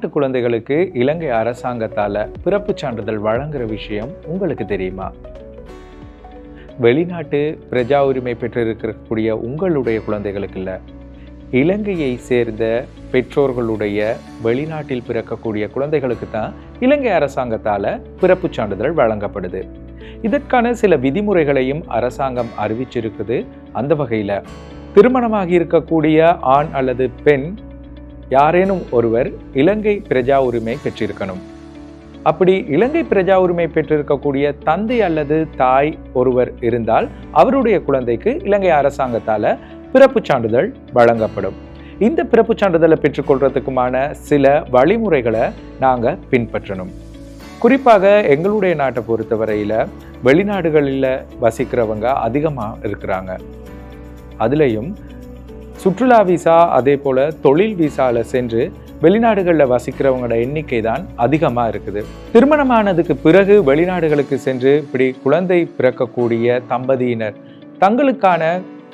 வெளிநாட்டு குழந்தைகளுக்கு இலங்கை அரசாங்கத்தால பிறப்புச் சான்றிதழ் வழங்குற விஷயம் உங்களுக்கு தெரியுமா? வெளிநாட்டு பிரஜா உரிமை பெற்றிருக்கக்கூடிய உங்களுடைய குழந்தைகளுக்கு இல்ல. இலங்கையை சேர்ந்த பெற்றோர்களுடைய வெளிநாட்டில் பிறக்கக்கூடிய குழந்தைகளுக்கு தான் இலங்கை அரசாங்கத்தால பிறப்புச் சான்றிதழ் வழங்கப்படுது. இதற்கான சில விதிமுறைகளையும் அரசாங்கம் அறிவிச்சிருக்குது. அந்த வகையில திருமணமாகி இருக்கக்கூடிய ஆண் அல்லது பெண் யாரேனும் ஒருவர் இலங்கை பிரஜா உரிமை பெற்றிருக்கணும். அப்படி இலங்கை பிரஜா உரிமை பெற்றிருக்கக்கூடிய தந்தை அல்லது தாய் ஒருவர் இருந்தால் அவருடைய குழந்தைக்கு இலங்கை அரசாங்கத்தால் பிறப்புச் சான்றிதழ் வழங்கப்படும். இந்த பிறப்புச் சான்றிதழை பெற்றுக்கொள்றதுக்குமான சில வழிமுறைகளை நாங்கள் பின்பற்றணும். குறிப்பாக எங்களுடைய நாட்டை பொறுத்தவரையில் வெளிநாடுகளில் வசிக்கிறவங்க அதிகமாக இருக்கிறாங்க. அதுலேயும் சுற்றுலா விசா அதே போல் தொழில் விசாவில் சென்று வெளிநாடுகளில் வசிக்கிறவங்களோட எண்ணிக்கை தான் அதிகமாக இருக்குது. திருமணமானதுக்கு பிறகு வெளிநாடுகளுக்கு சென்று இப்படி குழந்தை பிறக்கக்கூடிய தம்பதியினர் தங்களுக்கான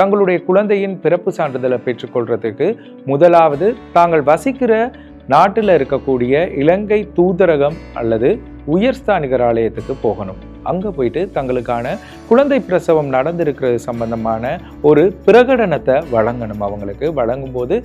தங்களுடைய குழந்தையின் பிறப்பு சான்றிதழை பெற்றுக்கொள்றதுக்கு முதலாவது தாங்கள் வசிக்கிற நாட்டில் இருக்கக்கூடிய இலங்கை தூதரகம் அல்லது உயர்ஸ்தானிகர் ஆலயத்துக்கு போகணும். அங்கே போயிட்டு தங்களுக்கான குழந்தை பிரசவம் நடந்திருக்கிறது சம்பந்தமான ஒரு பிரகடனத்தை வழங்கணும். அவங்களுக்கு வழங்கும்போது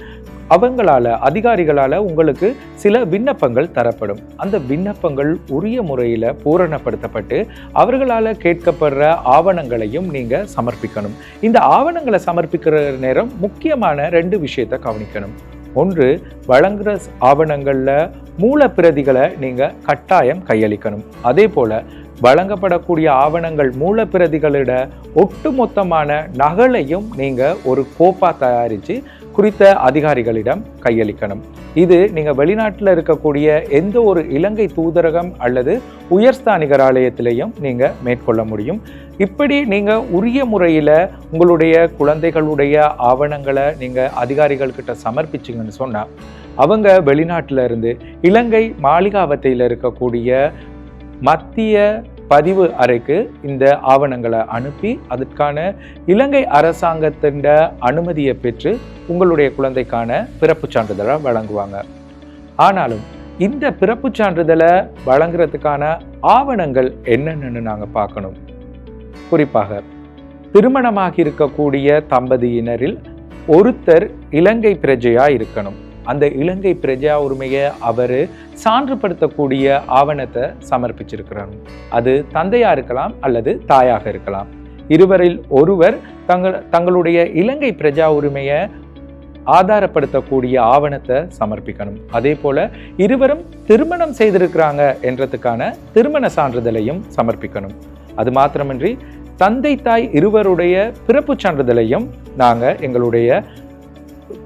அவங்களால அதிகாரிகளால் உங்களுக்கு சில விண்ணப்பங்கள் தரப்படும். அந்த விண்ணப்பங்கள் உரிய முறையில் பூரணப்படுத்தப்பட்டு அவர்களால் கேட்கப்படுற ஆவணங்களையும் நீங்கள் சமர்ப்பிக்கணும். இந்த ஆவணங்களை சமர்ப்பிக்கிற நேரம் முக்கியமான ரெண்டு விஷயத்தை கவனிக்கணும். ஒன்று வழங்குகிற ஆவணங்களில் மூலப்பிரதிகளை நீங்கள் கட்டாயம் கையளிக்கணும். அதே போல் வழங்கப்படக்கூடிய ஆவணங்கள் மூலப்பிரதிகளிட ஒட்டுமொத்தமான நகலையும் நீங்கள் ஒரு கோப்பா தயாரித்து குறித்த அதிகாரிகளிடம் கையளிக்கணும். இது நீங்கள் வெளிநாட்டில் இருக்கக்கூடிய எந்த ஒரு இலங்கை தூதரகம் அல்லது உயர்ஸ்தானிகர் ஆலயத்திலையும் நீங்கள் மேற்கொள்ள முடியும். இப்படி நீங்கள் உரிய முறையில் உங்களுடைய குழந்தைகளுடைய ஆவணங்களை நீங்கள் அதிகாரிகள்கிட்ட சமர்ப்பிச்சிங்கன்னு சொன்னால் அவங்க வெளிநாட்டில் இருந்து இலங்கை மாளிகாவத்தையில் இருக்கக்கூடிய மத்திய பதிவு அறைக்கு இந்த ஆவணங்களை அனுப்பி அதற்கான இலங்கை அரசாங்கத்தின் அனுமதியை பெற்று உங்களுடைய குழந்தைக்கான பிறப்புச் சான்றிதழை வழங்குவாங்க. ஆனாலும் இந்த பிறப்புச் சான்றிதழை வழங்குறதுக்கான ஆவணங்கள் என்னென்னு நாங்கள் பார்க்கணும். குறிப்பாக திருமணமாக இருக்கக்கூடிய தம்பதியினரில் ஒருத்தர் இலங்கை பிரஜையாக இருக்கணும். அந்த இலங்கை பிரஜா உரிமையை அவர் சான்றுபடுத்தக்கூடிய ஆவணத்தை சமர்ப்பிச்சிருக்கிறாங்க அது தந்தையாக இருக்கலாம் அல்லது தாயாக இருக்கலாம். இருவரில் ஒருவர் தங்கள் தங்களுடைய இலங்கை பிரஜா உரிமையை ஆதாரப்படுத்தக்கூடிய ஆவணத்தை சமர்ப்பிக்கணும். அதே போல இருவரும் திருமணம் செய்திருக்கிறாங்க என்றதுக்கான திருமண சான்றிதழையும் சமர்ப்பிக்கணும். அது மாத்திரமின்றி தந்தை தாய் இருவருடைய பிறப்புச் சான்றிதழையும் நாங்கள் எங்களுடைய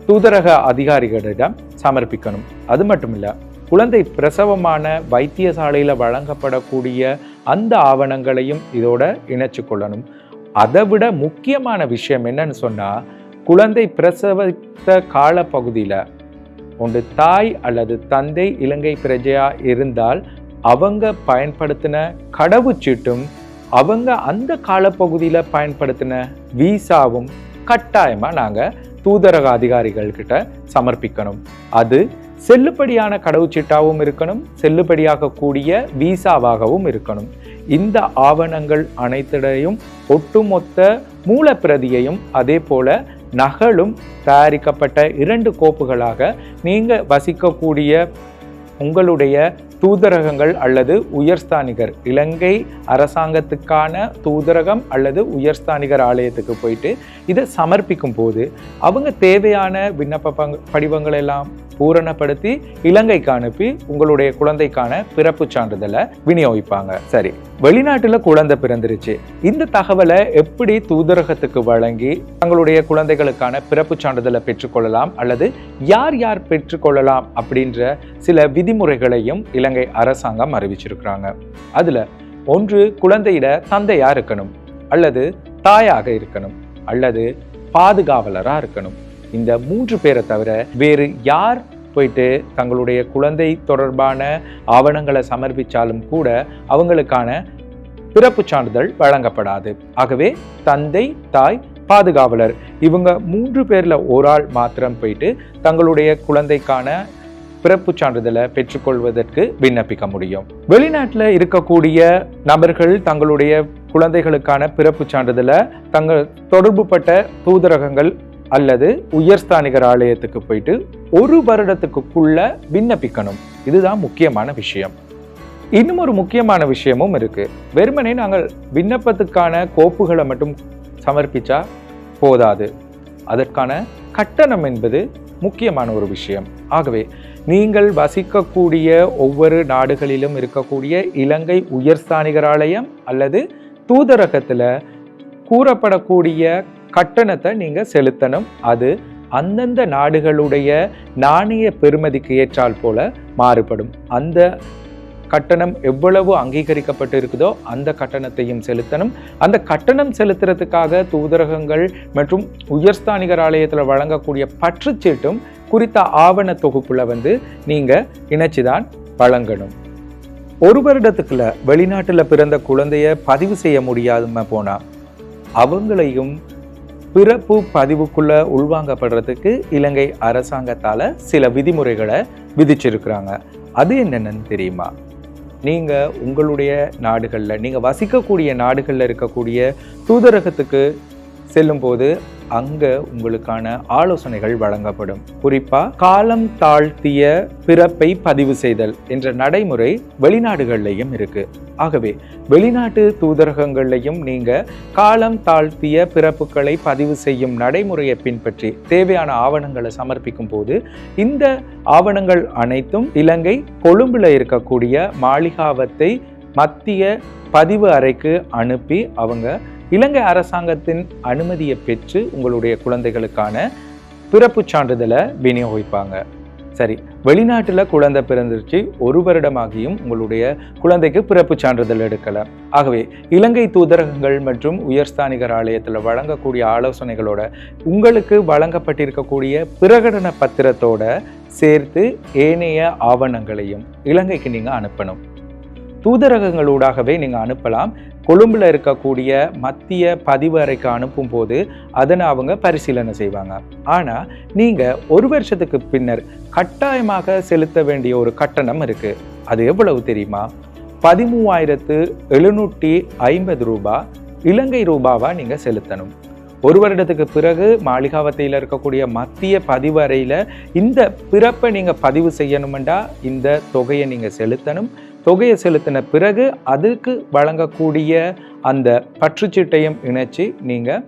தூதரக அதிகாரிகளிடம் சமர்ப்பிக்கணும். அது மட்டும் இல்லை குழந்தை பிரசவமான வைத்தியசாலையில் வழங்கப்படக்கூடிய அந்த ஆவணங்களையும் இதோட இணைச்சு கொள்ளணும். அதை விட முக்கியமான விஷயம் என்னன்னு சொன்னால் குழந்தை பிரசவித்த காலப்பகுதியில் ஒன்று தாய் அல்லது தந்தை இலங்கை பிரஜையாக இருந்தால் அவங்க பயன்படுத்தின கடவுச்சீட்டும் அவங்க அந்த காலப்பகுதியில் பயன்படுத்தின வீசாவும் கட்டாயமாக நாங்கள் தூதரக அதிகாரிகள் கிட்ட சமர்ப்பிக்கணும். அது செல்லுபடியான கடவுச்சீட்டாகவும் இருக்கணும் செல்லுபடியாக கூடிய வீசாவாகவும் இருக்கணும். இந்த ஆவணங்கள் அனைத்திடையும் ஒட்டுமொத்த மூலப்பிரதியையும் அதே போல நகலும் தயாரிக்கப்பட்ட இரண்டு கோப்புகளாக நீங்கள் வசிக்கக்கூடிய உங்களுடைய தூதரகங்கள் அல்லது உயர்ஸ்தானிகர் இலங்கை அரசாங்கத்துக்கான தூதரகம் அல்லது உயர்ஸ்தானிகர் ஆலயத்துக்கு போயிட்டு இதை சமர்ப்பிக்கும் போது அவங்க தேவையான விண்ணப்ப படிவங்கள் எல்லாம் பூரணப்படுத்தி இலங்கைக்கு அனுப்பி உங்களுடைய குழந்தைக்கான பிறப்பு சான்றிதழை விநியோகிப்பாங்க. சரி வெளிநாட்டில் குழந்தை பிறந்துருச்சு. இந்த தகவலை எப்படி தூதரகத்துக்கு வழங்கி தங்களுடைய குழந்தைகளுக்கான பிறப்பு சான்றிதழை பெற்றுக்கொள்ளலாம் அல்லது யார் யார் பெற்றுக்கொள்ளலாம் அப்படின்ற சில விதிமுறைகளையும் இலங்கை அரசாங்கம் அறிவிச்சிருக்கிறாங்க. அதில் ஒன்று குழந்தையிட தந்தையாக இருக்கணும் அல்லது தாயாக இருக்கணும் அல்லது பாதுகாவலராக இருக்கணும். இந்த மூன்று பேரை தவிர வேறு யார் போயிட்டு தங்களுடைய குழந்தை தொடர்பான ஆவணங்களை சமர்ப்பித்தாலும் கூட அவங்களுக்கான பிறப்பு சான்றிதழ் வழங்கப்படாது. ஆகவே தந்தை தாய் பாதுகாவலர் இவங்க மூன்று பேரில் ஒரு ஆள் மாத்திரம் போயிட்டு தங்களுடைய குழந்தைக்கான பிறப்பு சான்றிதழை பெற்றுக்கொள்வதற்கு விண்ணப்பிக்க முடியும். வெளிநாட்டில் இருக்கக்கூடிய நபர்கள் தங்களுடைய குழந்தைகளுக்கான பிறப்பு சான்றிதழை தங்கள் தொடர்புபட்ட தூதரகங்கள் அல்லது உயர்ஸ்தானிகர் ஆலயத்துக்கு போயிட்டு ஒரு வருடத்துக்குள்ள விண்ணப்பிக்கணும். இதுதான் முக்கியமான விஷயம். இன்னும் ஒரு முக்கியமான விஷயமும் இருக்கு. வெறுமனே நாங்கள் விண்ணப்பத்துக்கான கோப்புகளை மட்டும் சமர்ப்பிச்சா போதாது. அதற்கான கட்டணம் என்பது முக்கியமான ஒரு விஷயம். ஆகவே நீங்கள் வசிக்கக்கூடிய ஒவ்வொரு நாடுகளிலும் இருக்கக்கூடிய இலங்கை உயர்ஸ்தானிகர் ஆலயம் அல்லது தூதரகத்தில் கூறப்படக்கூடிய கட்டணத்தை நீங்கள் செலுத்தணும். அது அந்தந்த நாடுகளுடைய நாணய பெறுமதிக்கு ஏற்றால் போல மாறுபடும். அந்த கட்டணம் எவ்வளவு அங்கீகரிக்கப்பட்டு இருக்குதோ அந்த கட்டணத்தையும் செலுத்தணும். அந்த கட்டணம் செலுத்துறதுக்காக தூதரகங்கள் மற்றும் உயர்ஸ்தானிகர் ஆலயத்தில் வழங்கக்கூடிய பற்றுச்சீட்டும் குறித்த ஆவண தொகுப்பில் வந்து நீங்கள் இணைச்சி தான் வழங்கணும். ஒரு வருடத்துக்குள்ள வெளிநாட்டில் பிறந்த குழந்தைய பதிவு செய்ய முடியாம போனால் அவங்களையும் பிறப்பு பதிவுக்குள்ள உள்வாங்கப்படுறதுக்கு இலங்கை அரசாங்கத்தால சில விதிமுறைகளை விதிச்சிருக்கிறாங்க. அது என்னென்னு தெரியுமா? நீங்க உங்களுடைய நாடுகளில் நீங்க வசிக்கக்கூடிய நாடுகளில் இருக்கக்கூடிய தூதரகத்துக்கு செல்லும்போது அங்க உங்களுக்கான ஆலோசனைகள் வழங்கப்படும். குறிப்பா காலம் தாழ்த்திய பிறப்பை பதிவு செய்தல் என்ற நடைமுறை வெளிநாடுகள்லையும் இருக்கு. ஆகவே வெளிநாட்டு தூதரகங்கள்லையும் நீங்க காலம் தாழ்த்திய பிறப்புகளை பதிவு செய்யும் நடைமுறையை பின்பற்றி தேவையான ஆவணங்களை சமர்ப்பிக்கும் போது இந்த ஆவணங்கள் அனைத்தும் இலங்கை கொழும்புல இருக்கக்கூடிய மாளிகாவத்தை மத்திய பதிவு அறைக்கு அனுப்பி அவங்க இலங்கை அரசாங்கத்தின் அனுமதியை பெற்று உங்களுடைய குழந்தைகளுக்கான பிறப்பு சான்றிதழை விநியோகிப்பாங்க. சரி வெளிநாட்டில் குழந்தை பிறந்துருச்சு ஒரு வருடமாகியும் உங்களுடைய குழந்தைக்கு பிறப்பு சான்றிதழ் எடுக்கலை. ஆகவே இலங்கை தூதரகங்கள் மற்றும் உயர்ஸ்தானிகர் ஆலயத்தில் வழங்கக்கூடிய ஆலோசனைகளோட உங்களுக்கு வழங்கப்பட்டிருக்கக்கூடிய பிரகடன பத்திரத்தோட சேர்த்து ஏனைய ஆவணங்களையும் இலங்கைக்கு நீங்கள் அனுப்பணும். தூதரகங்களூடாகவே நீங்கள் அனுப்பலாம். கொழும்பில் இருக்கக்கூடிய மத்திய பதிவு அறைக்கு அனுப்பும் போது அதனை அவங்க பரிசீலனை செய்வாங்க. ஆனால் நீங்கள் ஒரு வருஷத்துக்கு பின்னர் கட்டாயமாக செலுத்த வேண்டிய ஒரு கட்டணம் இருக்குது அது எவ்வளவு தெரியுமா? பதிமூவாயிரத்து எழுநூற்றி ஐம்பது ரூபா இலங்கை ரூபாவாக நீங்கள் செலுத்தணும். ஒரு வருடத்துக்கு பிறகு மாளிகாவத்தையில் இருக்கக்கூடிய மத்திய பதிவு அறையில் இந்த பிறப்பை நீங்கள் பதிவு செய்யணுமெண்டா இந்த தொகையை நீங்கள் செலுத்தணும். தொகையை செலுத்தின பிறகு அதுக்கு வழங்கக்கூடிய அந்த பற்றுச்சீட்டையும் இணைச்சி நீங்கள்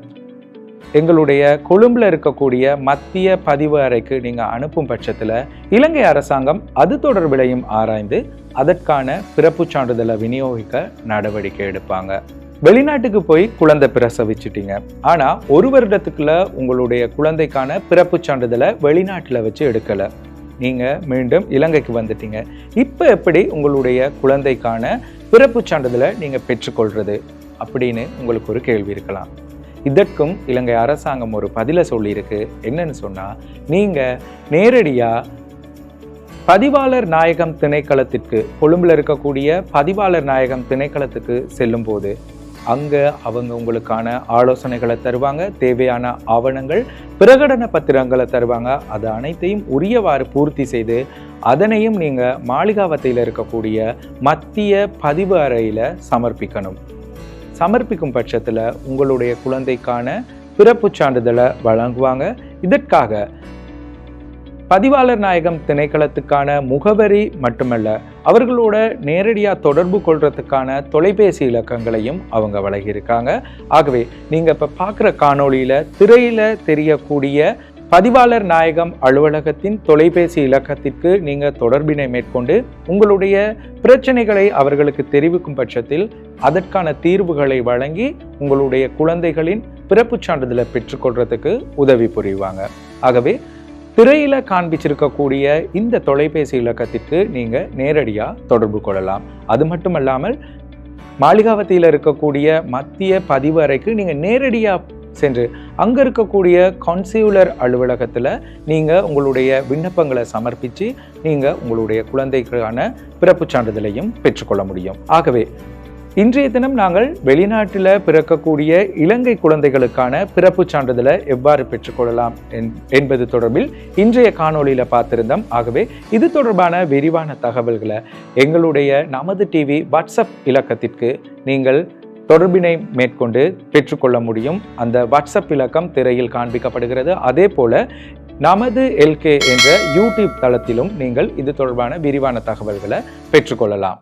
எங்களுடைய கொழும்பில் இருக்கக்கூடிய மத்திய பதிவு அறைக்கு நீங்கள் அனுப்பும் பட்சத்தில் இலங்கை அரசாங்கம் அது தொடர்பிலையும் ஆராய்ந்து அதற்கான பிறப்பு சான்றிதழை விநியோகிக்க நடவடிக்கை எடுப்பாங்க. வெளிநாட்டுக்கு போய் குழந்தை பிரசவிச்சிட்டீங்க. ஆனால் ஒரு வருடத்துக்குள்ள உங்களுடைய குழந்தைக்கான பிறப்பு சான்றிதழை வெளிநாட்டில் வச்சு எடுக்கலை. நீங்கள் மீண்டும் இலங்கைக்கு வந்துட்டீங்க. இப்போ எப்படி உங்களுடைய குழந்தைக்கான பிறப்பு சான்றிதழை நீங்கள் பெற்றுக்கொள்வது அப்படின்னு உங்களுக்கு ஒரு கேள்வி இருக்கலாம். இதற்கும் இலங்கை அரசாங்கம் ஒரு பதிலை சொல்லியிருக்கு. என்னன்னு சொன்னால் நீங்கள் நேரடியாக பதிவாளர் நாயகம் திணைக்களத்திற்கு கொழும்பில் இருக்கக்கூடிய பதிவாளர் நாயகம் திணைக்களத்துக்கு செல்லும்போது அங்கே அவங்க உங்களுக்கான ஆலோசனைகளை தருவாங்க தேவையான ஆவணங்கள் பிரகடன பத்திரங்களை தருவாங்க. அது அனைத்தையும் உரியவாறு பூர்த்தி செய்து அதனையும் நீங்கள் மாளிகாவத்தையில் இருக்கக்கூடிய மத்திய பதிவு அறையில் சமர்ப்பிக்கணும். சமர்ப்பிக்கும் பட்சத்தில் உங்களுடைய குழந்தைக்கான பிறப்பு சான்றிதழை வழங்குவாங்க. இதற்காக பதிவாளர் நாயகம் திணைக்களத்துக்கான முகவரி மட்டுமல்ல அவர்களோட நேரடியாக தொடர்பு கொள்றதுக்கான தொலைபேசி இலக்கங்களையும் அவங்க வழங்கியிருக்காங்க. ஆகவே நீங்கள் இப்போ பார்க்குற காணொளியில் திரையில் தெரியக்கூடிய பதிவாளர் நாயகம் அலுவலகத்தின் தொலைபேசி இலக்கத்திற்கு நீங்கள் தொடர்பினை மேற்கொண்டு உங்களுடைய பிரச்சனைகளை அவர்களுக்கு தெரிவிக்கும் பட்சத்தில் அதற்கான தீர்வுகளை வழங்கி உங்களுடைய குழந்தைகளின் பிறப்புச் சான்றிதழை பெற்றுக்கொள்றதுக்கு உதவி புரிவாங்க. ஆகவே திரையில் காண்பிச்சிருக்கக்கூடிய இந்த தொலைபேசி இலக்கத்திற்கு நீங்கள் நேரடியாக தொடர்பு கொள்ளலாம். அது மட்டுமல்லாமல் மாளிகாவத்தியில் இருக்கக்கூடிய மத்திய பதிவு அறைக்கு நீங்கள் நேரடியாக சென்று அங்கே இருக்கக்கூடிய கான்சியூலர் அலுவலகத்தில் நீங்கள் உங்களுடைய விண்ணப்பங்களை சமர்ப்பித்து நீங்கள் உங்களுடைய குழந்தைக்கான பிறப்புச் சான்றிதழையும் பெற்றுக்கொள்ள முடியும். ஆகவே இன்றைய தினம் நாங்கள் வெளிநாட்டில் பிறக்கக்கூடிய இலங்கை குழந்தைகளுக்கான பிறப்பு சான்றிதழை எவ்வாறு பெற்றுக்கொள்ளலாம் என்- என்பது தொடர்பில் இன்றைய காணொளியில் பார்த்திருந்தோம். ஆகவே இது தொடர்பான விரிவான தகவல்களை எங்களுடைய நமது டிவி வாட்ஸ்அப் இலக்கத்திற்கு நீங்கள் தொடர்பினை மேற்கொண்டு பெற்றுக்கொள்ள முடியும். அந்த வாட்ஸ்அப் இலக்கம் திரையில் காண்பிக்கப்படுகிறது. அதே போல நமது எல்கே என்ற யூடியூப் தளத்திலும் நீங்கள் இது தொடர்பான விரிவான தகவல்களை பெற்றுக்கொள்ளலாம்.